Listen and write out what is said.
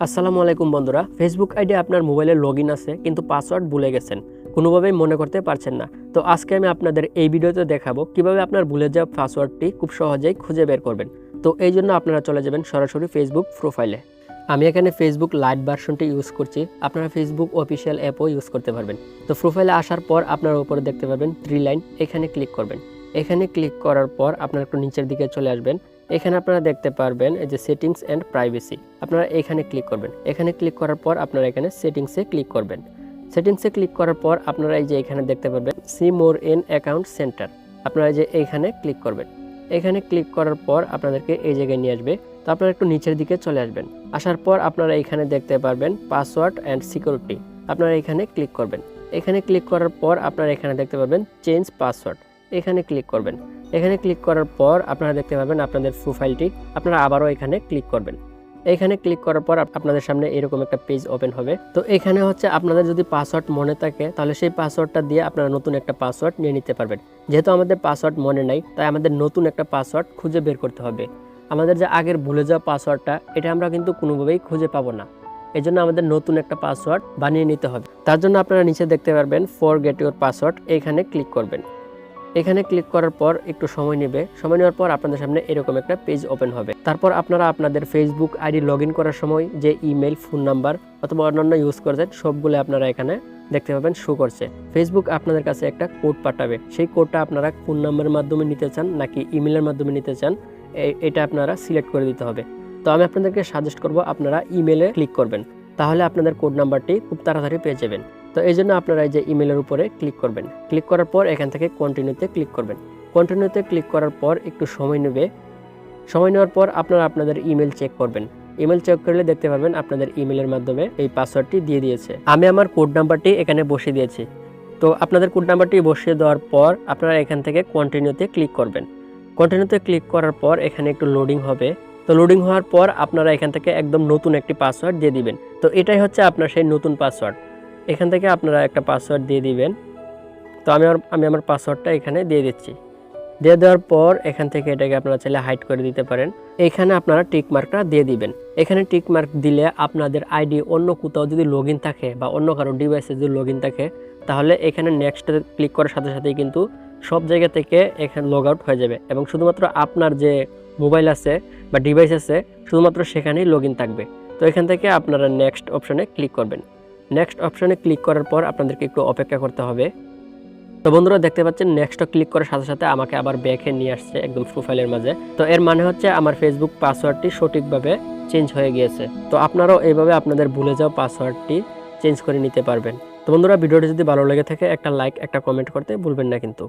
আসসালামু আলাইকুম বন্ধুরা ফেসবুক আইডি আপনার মোবাইলে লগ আছে, কিন্তু পাসওয়ার্ড ভুলে গেছেন। কোনোভাবেই মনে করতে পারছেন না। তো আজকে আমি আপনাদের এই ভিডিওতে দেখাবো কীভাবে আপনার ভুলে যাওয়া পাসওয়ার্ডটি খুব সহজেই খুঁজে বের করবেন। তো এই জন্য আপনারা চলে যাবেন সরাসরি ফেসবুক প্রোফাইলে আমি এখানে ফেসবুক লাইট ভার্সনটি ইউজ করছি। আপনারা ফেসবুক অফিসিয়াল অ্যাপও ইউজ করতে পারবেন। তো প্রোফাইলে আসার পর আপনারা উপরে দেখতে পাবেন থ্রি লাইন এখানে ক্লিক করবেন। এখানে ক্লিক করার পর আপনারা একটু নিচের দিকে চলে আসবেন। এখানে আপনারা দেখতে পারবেন এই যে সেটিংস অ্যান্ড প্রাইভেসি আপনারা এখানে ক্লিক করবেন। এখানে ক্লিক করার পর আপনারা এখানে সেটিংসে ক্লিক করবেন। সেটিংসে ক্লিক করার পর আপনারা এই যে এখানে দেখতে পারবেন see more in account center আপনারা এই যে এইখানে ক্লিক করবেন। এখানে ক্লিক করার পর আপনাদেরকে এই জায়গায় নিয়ে আসবে। তো আপনারা একটু নিচের দিকে চলে আসবেন। আসার পর আপনারা এখানে দেখতে পারবেন পাসওয়ার্ড অ্যান্ড সিকিউরিটি আপনারা এখানে ক্লিক করবেন। এখানে ক্লিক করার পর আপনারা এখানে দেখতে পাবেন চেঞ্জ পাসওয়ার্ড এখানে ক্লিক করবেন। এখানে ক্লিক করার পর আপনারা দেখতে পাবেন আপনাদের প্রোফাইলটি আপনারা আবারও এখানে ক্লিক করবেন। এখানে ক্লিক করার পর আপনাদের সামনে এরকম একটা পেজ ওপেন হবে। তো এখানে হচ্ছে আপনাদের যদি পাসওয়ার্ড মনে থাকে, তাহলে সেই পাসওয়ার্ডটা দিয়ে আপনারা নতুন একটা পাসওয়ার্ড নিয়ে নিতে পারবেন। যেহেতু আমাদের পাসওয়ার্ড মনে নাই, তাই আমাদের নতুন একটা পাসওয়ার্ড খুঁজে বের করতে হবে। আমাদের যে আগের ভুলে যাওয়া পাসওয়ার্ডটা এটা আমরা কিন্তু কোনোভাবেই খুঁজে পাবো না। এই জন্য আমাদের নতুন একটা পাসওয়ার্ড বানিয়ে নিতে হবে। তার জন্য আপনারা নিচে দেখতে পারবেন ফর গেট ইউর পাসওয়ার্ড এখানে ক্লিক করবেন। এখানে ক্লিক করার পর একটু সময় নেবে। সময় নেওয়ার পর আপনাদের সামনে এরকম একটা পেজ ওপেন হবে। তারপর আপনারা আপনাদের ফেসবুক আইডি লগ করার সময় যে ইমেল ফোন নাম্বার অথবা অন্যান্য ইউজ করছেন, সবগুলো আপনারা এখানে দেখতে পাবেন শো করছে। ফেসবুক আপনাদের কাছে একটা কোড পাঠাবে। সেই কোডটা আপনারা ফোন নাম্বারের মাধ্যমে নিতে চান নাকি ইমেলের মাধ্যমে নিতে চান এটা আপনারা সিলেক্ট করে দিতে হবে। তো আমি আপনাদেরকে সাজেস্ট করব আপনারা ইমেলে ক্লিক করবেন। তাহলে আপনাদের কোড নাম্বারটি খুব তাড়াতাড়ি পেয়ে যাবেন। তো এই জন্য আপনারা এই যে ইমেলের উপরে ক্লিক করবেন। ক্লিক করার পর এখান থেকে কন্টিনিউতে ক্লিক করবেন। কন্টিনিউতে ক্লিক করার পর একটু সময় নেবে। সময় নেওয়ার পর আপনারা আপনাদের ইমেল চেক করবেন। ইমেল চেক করলে দেখতে পারবেন আপনাদের ইমেলের মাধ্যমে এই পাসওয়ার্ডটি দিয়ে দিয়েছে। আমি আমার কোড নাম্বারটি এখানে বসিয়ে দিয়েছি। তো আপনাদের কোড নাম্বারটি বসিয়ে দেওয়ার পর আপনারা এখান থেকে কন্টিনিউতে ক্লিক করবেন। কন্টিনিউতে ক্লিক করার পর এখানে একটু লোডিং হবে। তো লোডিং হওয়ার পর আপনারা এখান থেকে একদম নতুন একটি পাসওয়ার্ড দিয়ে দিবেন। তো এটাই হচ্ছে আপনার সেই নতুন পাসওয়ার্ড এখান থেকে আপনারা একটা পাসওয়ার্ড দিয়ে দিবেন। তো আমি আমার আমি আমার পাসওয়ার্ডটা এখানে দিয়ে দিচ্ছি। দিয়ে দেওয়ার পর এখান থেকে এটাকে আপনারা চাইলে হাইড করে দিতে পারেন। এখানে আপনারা টিক মার্কটা দিয়ে দিবেন। এখানে টিক মার্ক দিলে আপনাদের আইডি অন্য কোথাও যদি লগ থাকে বা অন্য কারও ডিভাইসে যদি লগ থাকে, তাহলে এখানে নেক্সট ক্লিক করার সাথে সাথেই কিন্তু সব জায়গা থেকে এখানে লগ আউট হয়ে যাবে এবং শুধুমাত্র আপনার যে মোবাইল আছে বা ডিভাইস আছে, শুধুমাত্র সেখানেই লগ থাকবে। তো এখান থেকে আপনারা নেক্সট অপশনে ক্লিক করবেন। নেক্সট অপশানে ক্লিক করার পর আপনাদেরকে একটু অপেক্ষা করতে হবে। তো বন্ধুরা, দেখতে পাচ্ছেন নেক্সটও ক্লিক করার সাথে সাথে আমাকে আবার ব্যাকে নিয়ে আসছে একদম প্রোফাইলের মাঝে। তো এর মানে হচ্ছে আমার ফেসবুক পাসওয়ার্ডটি সঠিকভাবে চেঞ্জ হয়ে গিয়েছে। তো আপনারাও এইভাবে আপনাদের ভুলে যাওয়া পাসওয়ার্ডটি চেঞ্জ করে নিতে পারবেন। তো বন্ধুরা, ভিডিওটি যদি ভালো লেগে থাকে, একটা লাইক একটা কমেন্ট করতে ভুলবেন না কিন্তু।